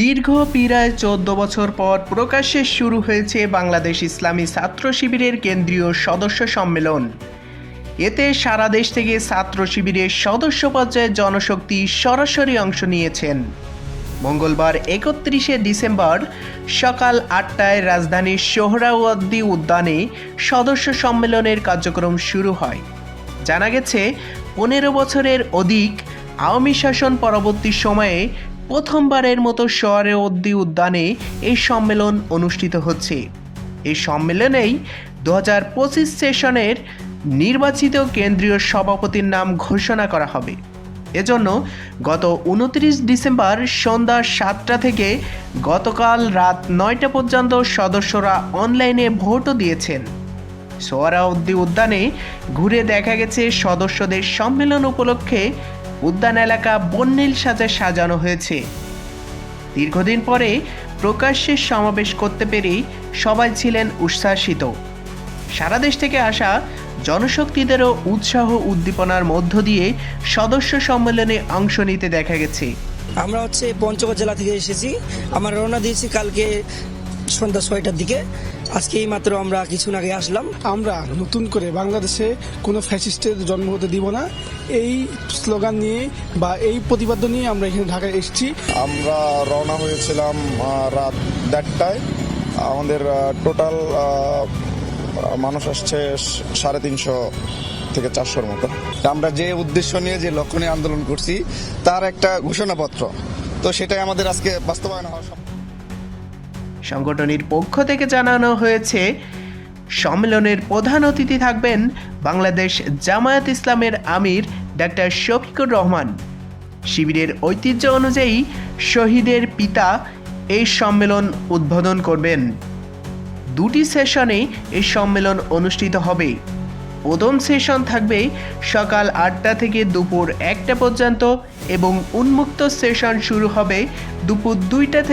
দীর্ঘ প্রায় চোদ্দ বছর পর প্রকাশ্যে শুরু হয়েছে বাংলাদেশ ইসলামী ছাত্র শিবিরের কেন্দ্রীয় সদস্য সম্মেলন। এতে সারা দেশ থেকে ছাত্র শিবিরের সদস্য পর্যায়ে জনশক্তি সরাসরি অংশ নিয়েছেন। মঙ্গলবার একত্রিশে ডিসেম্বর সকাল আটটায় রাজধানীর সোহরাওয়ার্দী উদ্যানে সদস্য সম্মেলনের কার্যক্রম শুরু হয়। জানা গেছে, পনেরো বছরের অধিক আওয়ামী শাসন পরবর্তী সময়ে প্রথমবারের মতো সোহরাওয়ার্দী উদ্যানে এই সম্মেলন অনুষ্ঠিত হচ্ছে। এই সম্মেলনেই দু হাজার পঁচিশ সেশনের নির্বাচিত কেন্দ্রীয় সভাপতির নাম ঘোষণা করা হবে। এজন্য গত উনত্রিশ ডিসেম্বর সন্ধ্যা সাতটা থেকে গতকাল রাত নয়টা পর্যন্ত সদস্যরা অনলাইনে ভোটও দিয়েছেন। সোয়ারাউদ্দি উদ্যানে ঘুরে দেখা গেছে সদস্যদের সম্মেলন উপলক্ষে উদ্যান এলাকা বন্যিল সাজে সাজানো হয়েছে। দীর্ঘদিন পরে প্রকাশ্যে সমাবেশ করতে পেরেই সবাই ছিলেন উচ্ছ্বাসিত। সারা দেশ থেকে আসা জনশক্তিদেরও উৎসাহ উদ্দীপনার মধ্য দিয়ে সদস্য সম্মেলনে অংশ নিতে দেখা গেছে। আমরা হচ্ছে পঞ্চগড় জেলা থেকে এসেছি। আমরা রওনা দিয়েছি কালকে সন্ধ্যা ছয়টার দিকে। আজকে এই মাত্র আমরা কিছুক্ষণ আগে আসলাম। আমরা নতুন করে বাংলাদেশে কোনো ফ্যাসিস্টের জন্ম হতে দিব না। এই স্লোগান নিয়ে বা এই প্রতিবাদ্য নিয়ে আমরা এখানে ঢাকায় এসেছি। আমরা রওনা হয়েছিলাম রাত দেড়টায়। আমাদের টোটাল মানুষ আসছে সাড়ে তিনশো থেকে চারশোর মতো। আমরা যে উদ্দেশ্য নিয়ে যে লক্ষ্য নিয়ে আন্দোলন করছি তার একটা ঘোষণাপত্র। তো সেটাই আমাদের আজকে বাস্তবায়ন হওয়া সম্ভব। সংগঠনের পক্ষ থেকে জানানো হয়েছে, সম্মেলনের প্রধান অতিথি থাকবেন বাংলাদেশ জামায়াত ইসলামের আমির ডাক্তার শফিকুর রহমান। শিবিরের ঐতিহ্য অনুযায়ী শহীদের পিতা এই সম্মেলন উদ্বোধন করবেন। দুটি সেশনে এই সম্মেলন অনুষ্ঠিত হবে। প্রথম সেশন থাকবে সকাল আটটা থেকে দুপুর একটা পর্যন্ত এবং উন্মুক্ত সেশন শুরু হবে দুপুর দুইটা